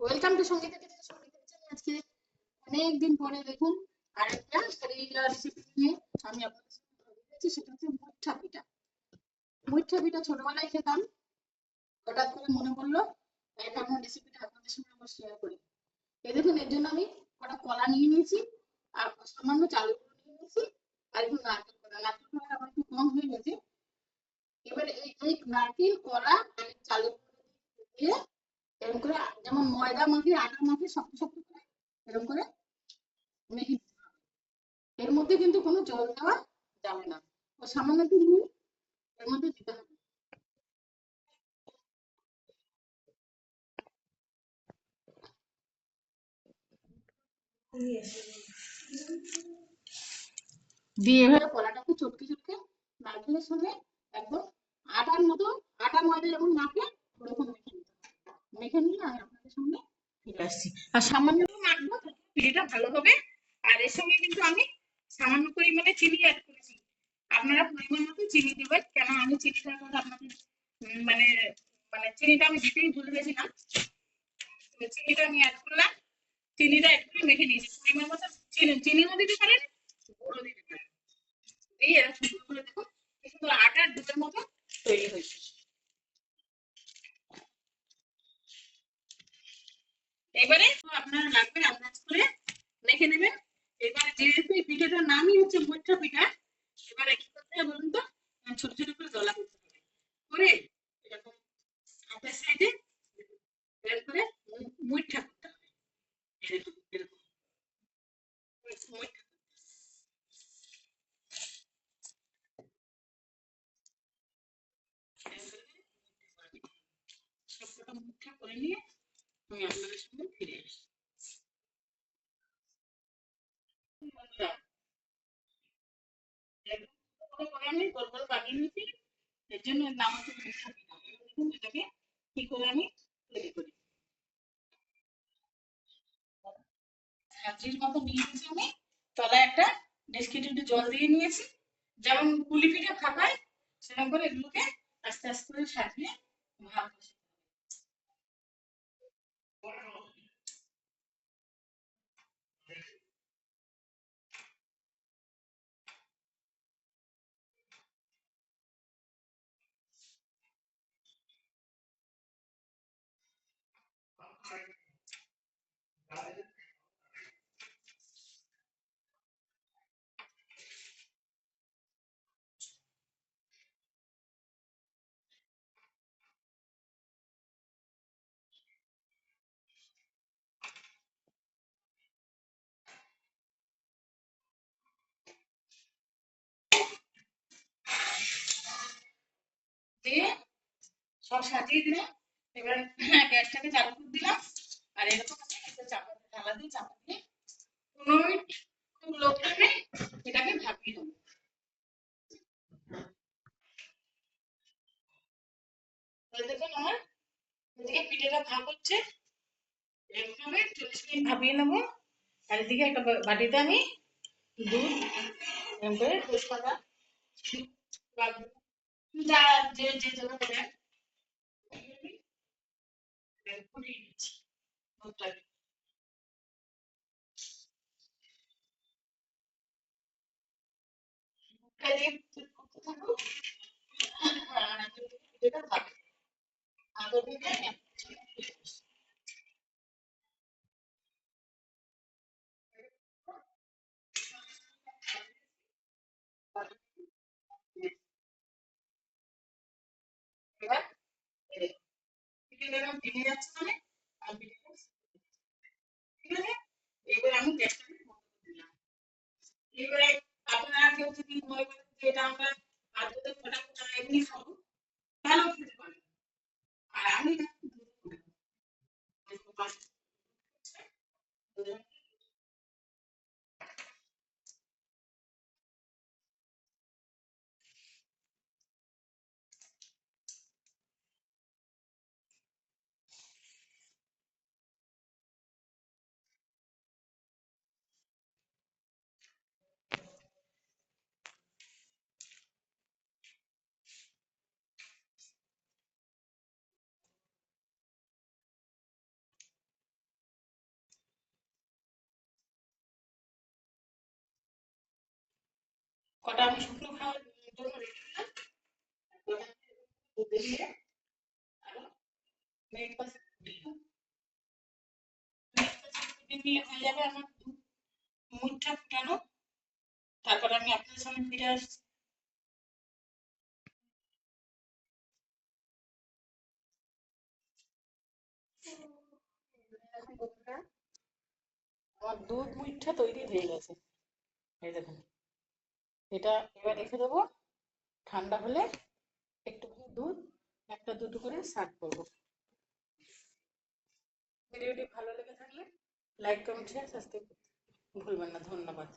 Welcome to Sangeeta আজকে অনেক দিন পরে দেখুন আরেকটা শরীরা রেসিপি নিয়ে আমি আপনাদের সেটা হচ্ছে মুঠা পিঠা। মুঠা পিঠা ছোটবেলায় খেতাম। হঠাৎ করে মনে পড়ল এখন আমার রেসিপিটা আপনাদের সঙ্গে আবার শেয়ার করি। এই দেখুন, এর জন্য আমি কটা কলা নিয়ে নিয়েছি, আর সামান্য চাল গুঁড়ো নিয়ে নিয়েছি, আর একটু নারকেল কলা। নারকেল কলা আমার একটু কম হয়ে গেছে। এবারে এই নারকেল কলা আর চালের দিয়ে এরকম করে যেমন ময়দা মাখি আটা মাখি শক্ত শক্ত করে এরকম করে মেখে এর মধ্যে কিন্তু কোনো জল দেওয়া যাবে না। ও সামান্য একটু নুন এর মধ্যে দিতে হবে। দিয়ে এভাবে কলাটাকে চটকে চটকে নারকেলের সঙ্গে একদম আটার মতো আটা ময়দা যেমন মাখে ওরকম মেখে হবে আমি আপনাদের সামনে ফিরে আসছি। আর সামান্য মাখবো পিঠেটা ভালো হবে। আর এর সঙ্গে কিন্তু আমি সামান্য পরিমাণে চিনি অ্যাড করেছি। আপনারা পরিমাণ মতো চিনি দিবেন, কেন আমি চিনিটার কথা আপনাদের মানে মানে চিনিটা আমি দিতেই ভুলে গেছিলাম চিনিটা আমি অ্যাড করলাম। চিনিটা অ্যাড করে মেখে নিয়েছি। পরিমাণ মতো চিনি, চিনিও দিতে পারেন গুঁড়ো দিতে পারেন। দিয়ে এরকম করে দেখুন, কি সুন্দর আটার দুধের মতো তৈরি হয়েছে। এবারে আপনারা লাগবে আন্দাজ করে মেখে নেবেন। এবারে যেহেতু এই পিঠাটার নামই হচ্ছে মুঠা পিঠা এবারে কি করতে হবে বলুন তো? আহ, ছোট ছোট করে জলা করতে হবে। করে এরকম হাতের সাইডে বের করে মুঠা করতে হবে। এরকম এরকম। মুঠা সবকটা মুঠা করে নিয়ে আমি আপনাদের সঙ্গে ফিরে আসি বন্ধুরা, একদম ছোট করে আমি গোল গোল কাটিয়ে নিয়েছি এর জন্য এর নাম হচ্ছে মুঠা পিঠা এবার দেখুন এটাকে কি করে আমি তৈরি করি। সাজির মতো নিয়ে নিয়েছি আমি। তলায় একটা ডেসকিটিতে জল দিয়ে নিয়েছি। যেমন পুলি পিঠা খাবায় সেরকম করে এগুলোকে আস্তে আস্তে করে সাজিয়ে ভাগ বসে দিয়ে সব সাজিয়ে দিলাম এবার গ্যাসটাকে চালু করে দিলাম। আর এরকম চাপা ঢালা দিয়ে চাপা দিয়ে পনেরো মিনিট খুব লো ফ্লেমে এটাকে ভাপিয়ে নেব। দেখুন আমার পিঠেটা ভাপ হচ্ছে। এরকমভাবে চল্লিশ মিনিট ভাপিয়ে নেব। আর একটা বাটিতে আমি দুধ, এরকম করে যে যে e, politik mutlaka. Kalem tutuldu. এরকম ভেঙে যাচ্ছে মানে ঠিক আছে? এবার আমি গ্যাসটাকে বন্ধ এবারে আপনারা কেউ যদি মনে করেন যে এটা আমরা আদতে ফোটা ফোটা এমনি খাব কটা শুকনো খাওয়ার হয়ে যাবে আমার ফুটানো। তারপর আমি আপনাদের সামনে ফিরে আসছি। আমার দুধ মুঠটা তৈরি হয়ে গেছে। এই দেখুন। এটা এবার রেখে দেবো। ঠান্ডা হলে একটুখানি দুধ, একটা দুটো করে সার্ভ করব। ভিডিওটি ভালো লেগে থাকলে লাইক, কমেন্ট শেয়ার সাবস্ক্রাইব ভুলবেন না। ধন্যবাদ।